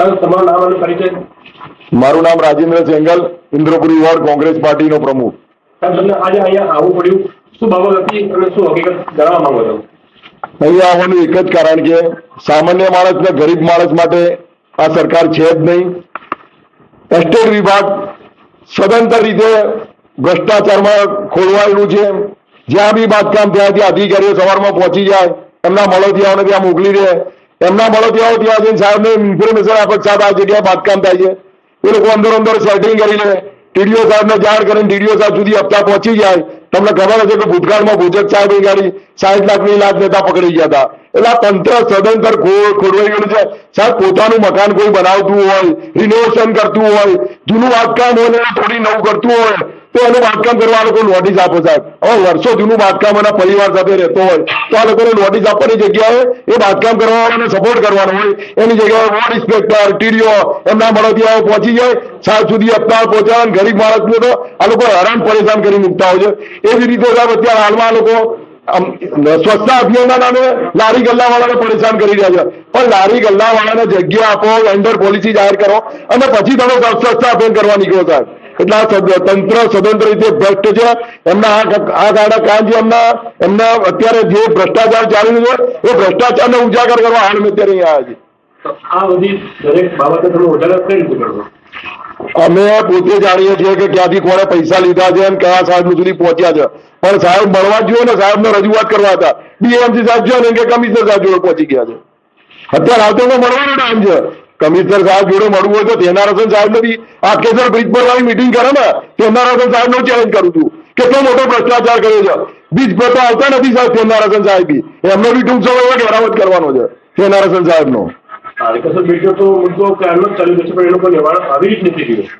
સાહેબ તમારું નામ અને પરિચય? મારું નામ રાજેન્દ્ર સેંગલ ઇન્દ્રપુરી વોર્ડ કોંગ્રેસ પાર્ટીનો પ્રમુખ. સાહેબ તમને આજે અહીંયા આવવું પડ્યું. શું બાબત હતી અને શું હકીકત જણાવવા માંગો છો? અહીંયા આવવાનું એક જ કારણ કે સામાન્ય માણસ ને ગરીબ માણસ માટે આ સરકાર છે જ નહીં. એસ્ટેટ વિભાગ સદંતર રીતે ભ્રષ્ટાચારમાં ખોલવાયેલું છે. જ્યાં બી બાંધકામ થયા ત્યાં અધિકારીઓ સવારમાં પહોંચી જાય. એમના મળતિયાઓને ત્યાં મોકલી દે. એમના મળતિયાઓ ત્યાં જઈને સાહેબને ઇન્ફોર્મેશન આપે સાહેબ, આ જગ્યાએ બાંધકામ થાય છે. એ લોકો અંદર અંદર સેટિંગ કરીને ટીડીઓ સાહેબને જાણ કરીને ટીડીઓ સાહેબ સુધી હપ્તા પહોંચી જાય. તમને ખબર હશે કે ભૂતકાળમાં ભૂજક સાહેબ એ ગાડી સાઠ લાખની લાખ નેતા પકડી ગયા હતા. એટલે આ તંત્ર સદંતર ખોરવાઈ ગયું છે. સાહેબ, પોતાનું મકાન કોઈ બનાવતું હોય રિનોવેશન કરતું હોય, જૂનું બાંધકામ હોય એને થોડી નવું કરતું હોય તો એનું બાંધકામ કરવા લોકો નોટિસ આપો સાહેબ. હવે વર્ષો જૂનું બાંધકામ એના પરિવાર સાથે રહેતો હોય, તો આ લોકોને નોટિસ આપવાની જગ્યાએ એ બાંધકામ કરવાવાળાને સપોર્ટ કરવાનો હોય. એની જગ્યાએ વોર્ડ ઇન્સ્પેક્ટર ટીડીઓ એમના મળતિયાઓ પહોંચી જાય સાહેબ સુધી અપનાવ પહોંચાડે ગરીબ માણસને તો આ લોકો હેરાન પરેશાન કરી મૂકતા હોય છે. એવી રીતે સાહેબ અત્યારે હાલમાં લોકો સ્વચ્છતા અભિયાનના નામે લારી ગલ્લાવાળાને પરેશાન કરી રહ્યા છે. પણ લારી ગલ્લાવાળાને જગ્યા આપો વેન્ડર પોલિસી જાહેર કરો અને પછી તમે સ્વચ્છતા અભિયાન કરવા નીકળો સાહેબ. એટલે તંત્ર સ્વતંત્ર રીતે ભ્રષ્ટ છે. એમના આ ગાડા આ કાળા કાન જે એમના એમના અત્યારે જે ભ્રષ્ટાચાર ચાલી રહ્યો છે એ ભ્રષ્ટાચારને ઉજાગર કરવા હાલ મેં અત્યારે અહીંયા આવ્યા છે આ બધી દરેક બાબતે તમે ઉજાગર કઈ રીતે કરશો? અમે પોતે જાણીએ છીએ કે ક્યાંથી કોણે પૈસા લીધા છે અને કયા સાહેબ સુધી પહોંચ્યા છે. પણ સાહેબ મળવા જોઈએ ને સાહેબને રજૂઆત કરવા હતા. બીએમસી સાહેબ છે ને કે કમિશનર સાહેબ જોડે પહોંચી ગયા છે. અત્યારે આવતો મળવાનો ટાઈમ છે. કમિશનર સાહેબ જોડે મળવું હોય તો તેના સાહેબ નથી આકેસર બ્રિજ પર મિટિંગ કરે ને તેનારસન સાહેબ નો ચેલેન્જ કરું છું. કેટલો મોટો ભ્રષ્ટાચાર કર્યો છે. બ્રિજ પર તો આવતા નથી સાહેબ તેના સાહેબ. એમનો બી ટૂંક સમયમાં ઘેરાવટ કરવાનો છે તેના સાહેબ નો બીજો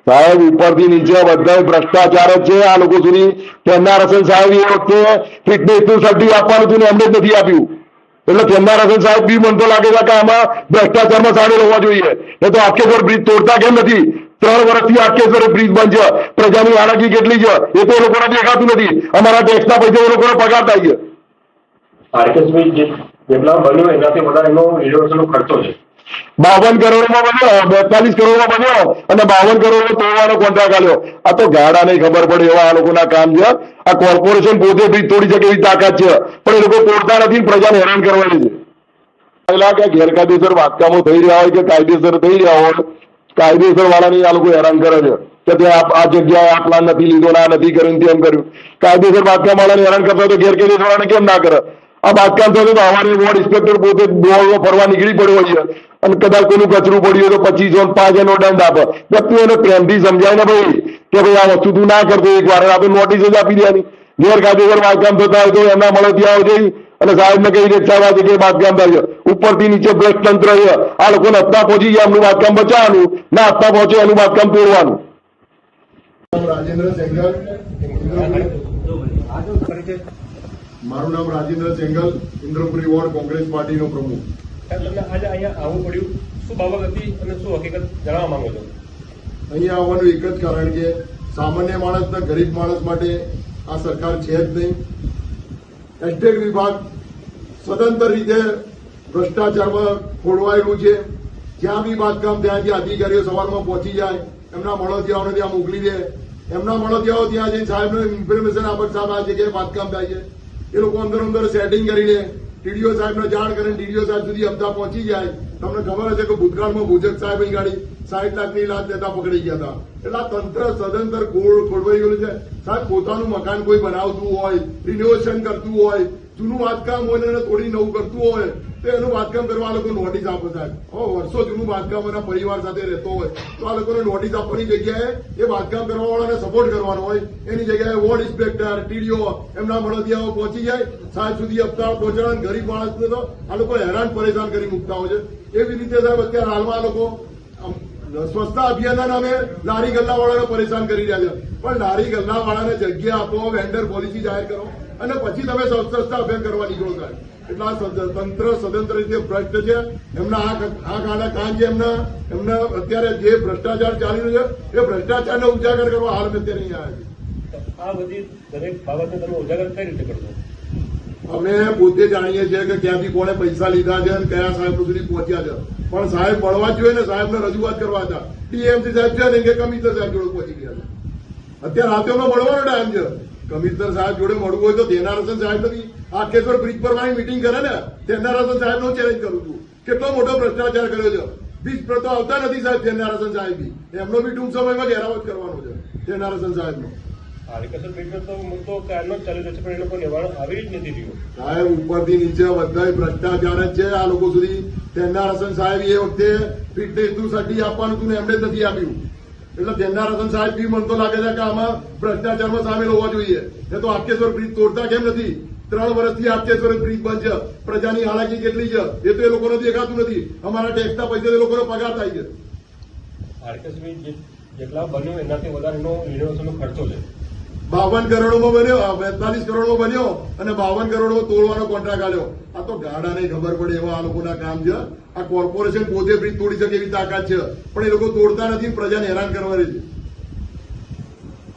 સાહેબ ઉપરથી નીચે બધા ભ્રષ્ટાચાર જ છે આ લોકો સુધી. તેમના રસન સાહેબ એ વખતે ફિટનેસનું સર્ટિફિકેટ આપવાનું હતું ને એમને જ નથી આપ્યું. એટલે તેમના સાહેબ બી મને તો લાગે છે કે આમાં ભ્રષ્ટાચારમાં સામેલ હોવા જોઈએ. એ તો આખેસર બ્રિજ તોડતા કેમ નથી? ત્રણ વર્ષથી આખેસર બ્રિજ બંધ છે. પ્રજાની હાલાકી કેટલી છે? એ તો એ લોકોને દેખાતું નથી. અમારા ટેક્સના પૈસા એ લોકોને પગાર થાય છે. જેટલા બન્યો એનાથી વધારે એનો ખર્ચો છે. બાવન કરોડમાં બન્યો, બેતાલીસ કરોડમાં બન્યો અને બાવન કરોડનો તોડવાનો કોન્ટ્રાક્ટ આલ્યો. આ તો ગાડા નહીં ખબર પડે એવા આ લોકોના કામ છે. આ કોર્પોરેશન પોતે બ્રિજ તોડી શકે એવી તાકાત છે. પણ એ લોકો તોડતા નથી પ્રજાને હેરાન કરવાની છે. પહેલા કે ગેરકાયદેસર બાંધકામો થઈ રહ્યા હોય કે કાયદેસર થઈ રહ્યા હોય કાયદેસર વાળાની આ લોકો હેરાન કરે છે. કે ત્યાં આ જગ્યાએ આ પ્લાન નથી લીધો ના નથી કર્યું તેમ કર્યું. કાયદેસર બાંધકામ વાળાને હેરાન કરતા તો ગેરકાયદેસર વાળાને કેમ ના કરે? આ બાંધકામ થતો તો અમારે વોર્ડ ઇન્સ્પેક્ટર પોતે દોડવા ફરવા નીકળી પડ્યો હોય છે. અને કદાચ કોઈનું કચરું પડ્યું હોય તો પચીસો પાંચ એનો દંડ આપે. વ્યક્તિ એને પ્રેમથી સમજાય ને ભાઈ, કે ભાઈ આ વસ્તુ તું ના કરતો, એક વાર આપણે નોટિસ જ આપી દેવાની. ગેરકાયદેસર બાંધકામ થતા હોય તો એમના મળતિયાઓ જઈ અને સાહેબને કઈ રીતે સાહેબ આ બાંધકામ થાય ઉપરથી નીચે ભ્રષ્ટ તંત્ર છે. આ લોકોને હપ્તા પહોંચી ગયા, એમનું બાંધકામ બચાવવાનું. ના હપ્તા પહોંચે, એનું બાંધકામ તોડવાનું. મારું નામ રાજેન્દ્ર સેંગલ, ઇન્દ્રપુરી વોર્ડ કોંગ્રેસ પાર્ટીનો પ્રમુખ. સાહેબ અહીંયા આવવું પડ્યું. શું બાબત હતી અને શું હકીકત જણાવવા માંગો અહીંયા આવવાનું એક જ કારણ કે સામાન્ય માણસના ગરીબ માણસ માટે આ સરકાર છે જ નહીં. એસ્ટેટ વિભાગ સ્વતંત્ર રીતે ભ્રષ્ટાચારમાં ખોળવાયેલું છે. જ્યાં બી બાંધકામ ત્યાં જે અધિકારીઓ સવારમાં પહોંચી જાય, એમના મળતિયાઓને ત્યાં મોકલી દે. એમના મળતિયાઓ ત્યાં જઈને સાહેબને ઇન્ફોર્મેશન આપે સાહેબ આ જગ્યાએ બાંધકામ થાય છે. એ લોકો અંદર અંદર સેટિંગ કરીને ટીડીઓ સાહેબને જાણ કરીને ટીડીઓ સાહેબ સુધી અમદાવાદ પહોંચી જાય તમને ખબર હશે કે ભૂતકાળમાં ભૂજક સાહેબ અહીં ગાડી સાઠ લાખની લાજ લેતા પકડી ગયા હતા. એટલે તંત્ર સદંતર ખોળ ખોડવાઈ ગયેલું છે. સાહેબ, પોતાનું મકાન કોઈ બનાવતું હોય રિનોવેશન કરતું હોય, જૂનું વાતકામ હોય ને તોડી નવું કરતું હોય તો એનું બાંધકામ કરવા આ લોકો નોટિસ આપો સાહેબ. હો, વર્ષો જૂનું બાંધકામ એના પરિવાર સાથે રહેતો હોય, તો આ લોકોને નોટિસ આપવાની જગ્યાએ એ બાંધકામ કરવા વાળાને સપોર્ટ કરવાનો હોય. એની જગ્યાએ વોર્ડ ઇન્સ્પેક્ટર, ટીડીઓ, એમના મળદિયાઓ પહોંચી જાય. સાંજ સુધી હપ્તા પહોંચાડે અને ગરીબ માણસને તો આ લોકો હેરાન પરેશાન કરી મૂકતા હોય છે. એવી રીતે સાહેબ અત્યારે હાલમાં આ લોકો સ્વચ્છતા અભિયાનના નામે લારી ગલ્લાવાળાને પરેશાન કરી રહ્યા છે. પણ લારી ગલ્લાવાળાને જગ્યા આપો વેન્ડર પોલિસી જાહેર કરો. અને પછી તમે સ્વચ્છતા અભિયાન કરવા નીકળો થાય એટલે આ તંત્ર સ્વતંત્ર રીતે ભ્રષ્ટ છે. એમના આ ગાડા કાન જે એમના એમના અત્યારે જે ભ્રષ્ટાચાર ચાલી રહ્યો છે એ ભ્રષ્ટાચારને ઉજાગર કરવા હાલ અત્યારે અહીંયા આવ્યા છે આ બધી દરેક બાબતે તમે ઉજાગર કઈ રીતે કરશો? અમે પોતે જાણીએ છીએ કે ક્યાંથી કોણે પૈસા લીધા છે અને કયા સાહેબ સુધી પહોંચ્યા છે. પણ સાહેબ મળવા જોઈએ ને સાહેબને રજૂઆત કરવા હતા. ટીએમસી સાહેબ છે ને કે કમિશનર સાહેબ જોડે પહોંચી ગયા છે. અત્યારે રાતે મળવાનો ટાઈમ છે. કમિશનર સાહેબ જોડે મળવું હોય તો તેનારસન સાહેબ નથી આકેશ્વર બ્રિજ પર મારી મિટિંગ કરે ને તેનારસન સાહેબ નો ચેલેન્જ કરું છું. કેટલો મોટો ભ્રષ્ટાચાર કર્યો છે. બીજ પર તો આવતા નથી સાહેબ તેનારસન સાહેબ એમનો બી ટૂંક સમયમાં ઘેરાવત કરવાનો છે તેનારસન સાહેબનો. હાડકેશ્વર બ્રિજનો તો મુદ્દો ક્યારનો જ ચાલુ છે પણ એ લોકો નિવારણ આવી જ નથી રહ્યું. સાહેબ ઉપરથી નીચે બધા ભ્રષ્ટાચાર જ છે. આ લોકો સુધી તેનારસન સાહેબ એ વખતે ફિટનેસનું સર્ટી આપવાનું હતું ને એમને જ નથી આપ્યું. એટલે તેનારસન સાહેબ બી મને તો લાગે છે કે આમાં ભ્રષ્ટાચારમાં સામેલ હોવા જોઈએ. એ તો આટકેશ્વર બ્રિજ તોડતા કેમ નથી? ત્રણ વર્ષથી આટકેશ્વર બ્રિજ બંધ છે. પ્રજાની હાલાકી કેટલી છે? એ તો એ લોકોને દેખાતું નથી. અમારા ટેક્સના પૈસા એ લોકોનો પગાર થાય છે. આટકેશ્વર જેટલા બન્યું એનાથી વધારેનો યુનિવર્સિટીનો ખર્ચો છે. બાવન કરોડમાં બન્યો બેતાલીસ કરોડમાં બન્યો અને બાવન કરોડમાં તોડવાનો કોન્ટ્રાક્ટ આવ્યો આ તો ગાડા નહીં ખબર પડે એવા આ લોકોના કામ છે. આ કોર્પોરેશન પોતે બ્રિજ તોડી શકે એવી તાકાત છે. પણ એ લોકો તોડતા નથી પ્રજાને હેરાન કરવાની છે.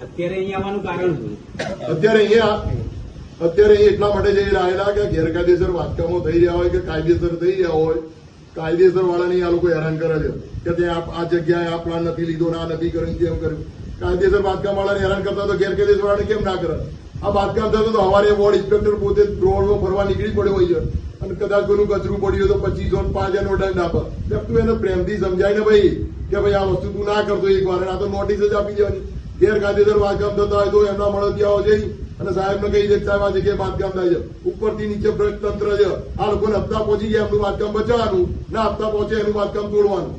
અત્યારે અહીંયા આવવાનું કારણ અત્યારે અહીંયા અત્યારે અહીં એટલા માટે જઈ રહેલા કે ગેરકાયદેસર વાતકામો થઈ રહ્યા હોય કે કાયદેસર થઈ રહ્યા હોય. કાયદેસર વાળાને આ લોકો હેરાન કરે છે. કે ત્યાં આ જગ્યાએ આ પ્લાન નથી લીધો ને આ નથી કર્યું તેમ કર્યું. કાયદેસર બાંધકામ વાળાને હેરાન કરતા તો ગેરકાયદેસર વાળાને કેમ ના કરે આ બાંધકામ થતું તો અમારે વોર્ડ ઇન્સ્પેક્ટર પોતે રોડમાં ફરવા નીકળી પડ્યો હોય છે. અને કદાચ કોઈનું કચરું પડ્યું તો પચીસો સો પાંચ હજાર નો દંડ આપે તું એને પ્રેમથી સમજાય ને ભાઈ, કે ભાઈ આ વસ્તુ તું ના કરતો એક વાર. આ તો નોટિસ જ આપી દેવાની. ગેરકાયદેસર બાંધકામ થતા હોય તો એમના મળતિયાઓ જઈ અને સાહેબને કહી દે સાહેબ, આ જગ્યાએ બાંધકામ થાય છે. ઉપરથી નીચે તંત્ર છે. આ લોકોને હપ્તા પહોંચી ગયા, એમનું બાંધકામ બચાવવાનું. ના હપ્તા પહોંચે, એનું બાંધકામ તોડવાનું.